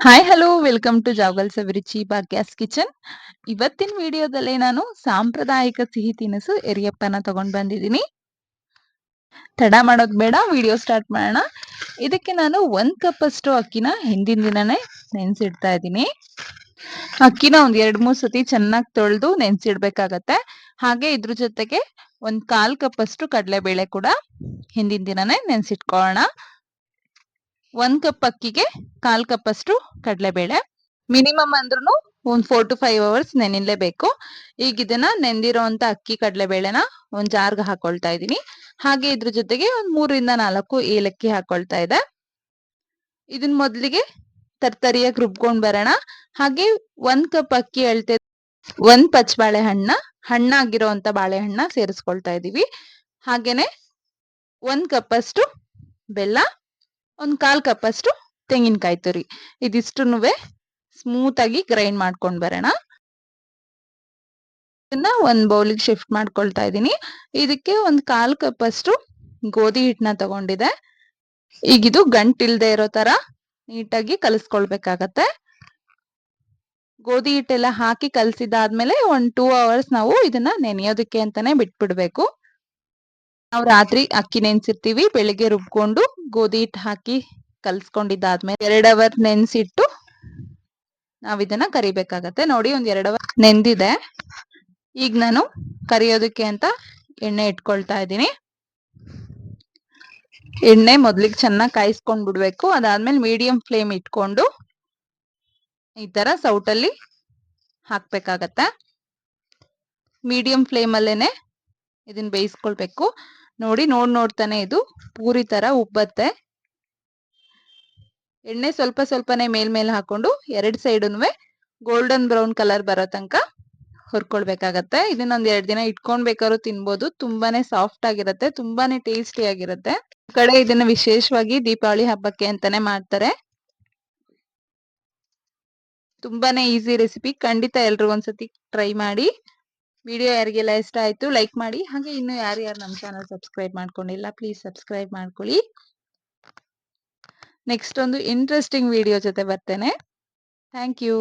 Hi hello welcome to Javagal Abhiruchi Bhagya's kitchen ಇವತ್ತಿನ ವಿಡಿಯೋದಲ್ಲಿ ನಾನು ಸಾಂಪ್ರದಾಯಿಕ ಸಿಹಿ ತಿನಿಸು ಎರಿಯಪ್ಪನ ತಗೊಂಡ್ ಬಂದಿದ್ದೀನಿ ತಡ ಮಾಡೋದ್ ಬೇಡ ವಿಡಿಯೋ ಸ್ಟಾರ್ಟ್ ಮಾಡೋಣ ಇದಕ್ಕೆ ನಾನು ಒಂದ್ ಕಪ್ ಅಷ್ಟು ಅಕ್ಕಿನ ಹಿಂದಿನ ದಿನನೇ ನೆನ್ಸಿಡ್ತಾ ಇದ್ದೀನಿ ಅಕ್ಕಿನ ಒಂದ್ ಎರಡ್ ಮೂರ್ ಸತಿ ಚೆನ್ನಾಗಿ ತೊಳೆದು ನೆನ್ಸಿಡ್ಬೇಕಾಗತ್ತೆ ಹಾಗೆ ಇದ್ರ ಜೊತೆಗೆ ಒಂದ್ ಕಾಲ್ ಕಪ್ ಅಷ್ಟು ಕಡಲೆಬೇಳೆ ಕೂಡ ಹಿಂದಿನ ದಿನನೇ ನೆನ್ಸಿಟ್ಕೊಳ್ಳೋಣ ಒಂದ್ ಕಪ್ ಅಕ್ಕಿಗೆ ಕಾಲ್ ಕಪ್ ಅಷ್ಟು ಕಡಲೆಬೇಳೆ. ಮಿನಿಮಮ್ ಅಂದ್ರೂ ಒಂದ್ ಫೋರ್ ಟು ಫೈವ್ ಅವರ್ಸ್ ನೆನಿಲೇಬೇಕು ಈಗ ಇದನ್ನ ನೆಂದಿರೋಂತ ಅಕ್ಕಿ ಕಡಲೆಬೇಳೆನ ಒಂದ್ ಜಾರ್ಗೆ ಹಾಕೊಳ್ತಾ ಇದ್ದೀನಿ ಹಾಗೆ ಇದ್ರ ಜೊತೆಗೆ ಒಂದ್ ಮೂರರಿಂದ ನಾಲ್ಕು ಏಲಕ್ಕಿ ಹಾಕೊಳ್ತಾ ಇದೆ. ಇದನ್ ಮೊದ್ಲಿಗೆ ತರ್ತರಿಯಾಗಿ ರುಬ್ಕೊಂಡ್ ಬರೋಣ. ಹಾಗೆ ಒಂದ್ ಕಪ್ ಅಕ್ಕಿ ಅಳ್ತೆ ಒಂದ್ ಪಚ್ ಬಾಳೆಹಣ್ಣ ಹಣ್ಣಾಗಿರೋಂತ ಬಾಳೆಹಣ್ಣ ಸೇರಿಸ್ಕೊಳ್ತಾ ಇದೀವಿ. ಹಾಗೇನೆ ಒಂದ್ ಕಪ್ ಅಷ್ಟು ಬೆಲ್ಲ ಒಂದ್ ಕಾಲ್ ಕಪ್ ಅಷ್ಟು ತೆಂಗಿನಕಾಯಿ ತುರಿ. ಇದಿಷ್ಟು ಸ್ಮೂತ್ ಆಗಿ ಗ್ರೈಂಡ್ ಮಾಡ್ಕೊಂಡ್ ಬರೋಣ. ಇದನ್ನ ಒಂದ್ ಬೌಲಿಗೆ ಶಿಫ್ಟ್ ಮಾಡ್ಕೊಳ್ತಾ ಇದ್ದೀನಿ. ಇದಕ್ಕೆ ಒಂದು ಕಾಲ್ ಕಪ್ ಅಷ್ಟು ಗೋಧಿ ಹಿಟ್ಟನ್ನ ತಗೊಂಡಿದೆ. ಈಗ ಇದು ಗಂಟಿಲ್ದೆ ಇರೋ ತರ ನೀಟಾಗಿ ಕಲಿಸ್ಕೊಳ್ಬೇಕಾಗತ್ತೆ. ಗೋಧಿ ಹಿಟ್ಟೆಲ್ಲ ಹಾಕಿ ಕಲಸಿದಾದ್ಮೇಲೆ ಒಂದ್ ಟೂ ಅವರ್ಸ್ ನಾವು ಇದನ್ನ ನೆನೆಯೋದಕ್ಕೆ ಅಂತಾನೆ ಬಿಟ್ಬಿಡ್ಬೇಕು. ನಾವು ರಾತ್ರಿ ಅಕ್ಕಿ ನೆನ್ಸಿರ್ತೀವಿ, ಬೆಳಿಗ್ಗೆ ರುಬ್ಕೊಂಡು ಗೋಧಿ ಹಿಟ್ಟು ಹಾಕಿ ಕಲ್ಸ್ಕೊಂಡಿದ್ದಾದ್ಮೇಲೆ ಎರಡ್ ಅವರ್ ನೆನ್ಸಿಟ್ಟು ನಾವ್ ಇದನ್ನ ಕರಿಬೇಕಾಗತ್ತೆ. ನೋಡಿ ಒಂದ್ ಎರಡ್ ಅವರ್ ನೆಂದಿದೆ. ಈಗ ನಾನು ಕರಿಯೋದಕ್ಕೆ ಅಂತ ಎಣ್ಣೆ ಇಟ್ಕೊಳ್ತಾ ಇದ್ದೀನಿ. ಎಣ್ಣೆ ಮೊದ್ಲಿಗೆ ಚೆನ್ನಾಗಿ ಕಾಯಿಸ್ಕೊಂಡ್ ಬಿಡ್ಬೇಕು. ಅದಾದ್ಮೇಲೆ ಮೀಡಿಯಂ ಫ್ಲೇಮ್ ಇಟ್ಕೊಂಡು ಈ ತರ ಸೌಟಲ್ಲಿ ಹಾಕ್ಬೇಕಾಗತ್ತೆ. ಮೀಡಿಯಂ ಫ್ಲೇಮ್ ಅಲ್ಲೇನೆ ಇದನ್ನ ಬೇಯಿಸ್ಕೊಳ್ಬೇಕು. ನೋಡಿ ನೋಡ್ ನೋಡ್ತಾನೆ ಇದು. ಪೂರಿ ತರ ಉಬ್ಬತ್ತೆ. ಎಣ್ಣೆ ಸ್ವಲ್ಪ ಸ್ವಲ್ಪನೇ ಮೇಲ್ಮೇಲೆ ಹಾಕೊಂಡು ಎರಡ್ ಸೈಡುನುವೆ ಗೋಲ್ಡನ್ ಬ್ರೌನ್ ಕಲರ್ ಬರೋ ತನಕ ಹುರ್ಕೊಳ್ಬೇಕಾಗತ್ತೆ. ಇದನ್ನ ಒಂದ್ ಎರಡ್ ದಿನ ಇಟ್ಕೊಂಡ್ಬೇಕಾದ್ರು ತಿನ್ಬೋದು. ತುಂಬಾನೇ ಸಾಫ್ಟ್ ಆಗಿರತ್ತೆ, ತುಂಬಾನೇ ಟೇಸ್ಟಿ ಆಗಿರುತ್ತೆ. ಕಡೆ ಇದನ್ನ ವಿಶೇಷವಾಗಿ ದೀಪಾವಳಿ ಹಬ್ಬಕ್ಕೆ ಅಂತಾನೆ ಮಾಡ್ತಾರೆ. ತುಂಬಾನೇ ಈಸಿ ರೆಸಿಪಿ ಖಂಡಿತ ಎಲ್ರು ಒಂದ್ಸತಿ ಟ್ರೈ ಮಾಡಿ. ವಿಡಿಯೋ ಯಾರಿಗೆಲ್ಲ ಇಷ್ಟ ಆಯ್ತು ಲೈಕ್ ಮಾಡಿ. ಹಾಗೆ ಇನ್ನು ಯಾರು ಯಾರು ನಮ್ಮ ಚಾನಲ್ ಸಬ್ಸ್ಕ್ರೈಬ್ ಮಾಡ್ಕೊಂಡಿಲ್ಲ ಪ್ಲೀಸ್ ಸಬ್ಸ್ಕ್ರೈಬ್ ಮಾಡ್ಕೊಳ್ಳಿ. ನೆಕ್ಸ್ಟ್ ಒಂದು ಇಂಟ್ರೆಸ್ಟಿಂಗ್ ವಿಡಿಯೋ ಜೊತೆ ಬರ್ತೇನೆ. Thank you